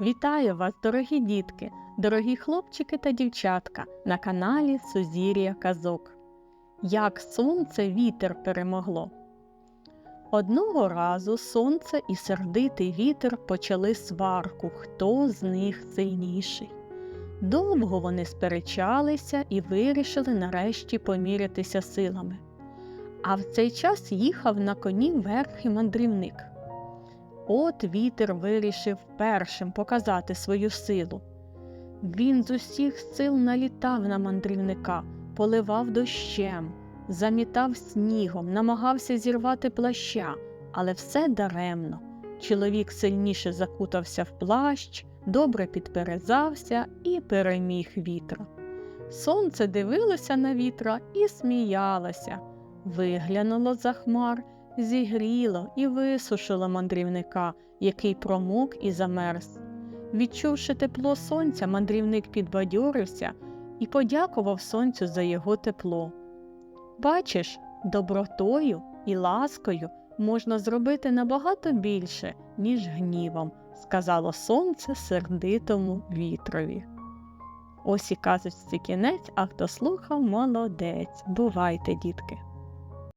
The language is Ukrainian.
Вітаю вас, дорогі дітки, дорогі хлопчики та дівчатка на каналі Сузір'я Казок. Як сонце вітер перемогло. Одного разу сонце і сердитий вітер почали сварку, хто з них сильніший. Довго вони сперечалися і вирішили нарешті помірятися силами. А в цей час їхав на коні верхи мандрівник. От вітер вирішив першим показати свою силу. Він з усіх сил налітав на мандрівника, поливав дощем, замітав снігом, намагався зірвати плаща, але все даремно. Чоловік сильніше закутався в плащ, добре підперезався і переміг вітра. Сонце дивилося на вітра і сміялося, виглянуло за хмар зігріло і висушило мандрівника, який промок і замерз. Відчувши тепло сонця, мандрівник підбадьорився і подякував сонцю за його тепло. Бачиш, добротою і ласкою можна зробити набагато більше, ніж гнівом, сказало сонце сердитому вітрові. Ось і казочці кінець, а хто слухав, молодець. Бувайте, дітки!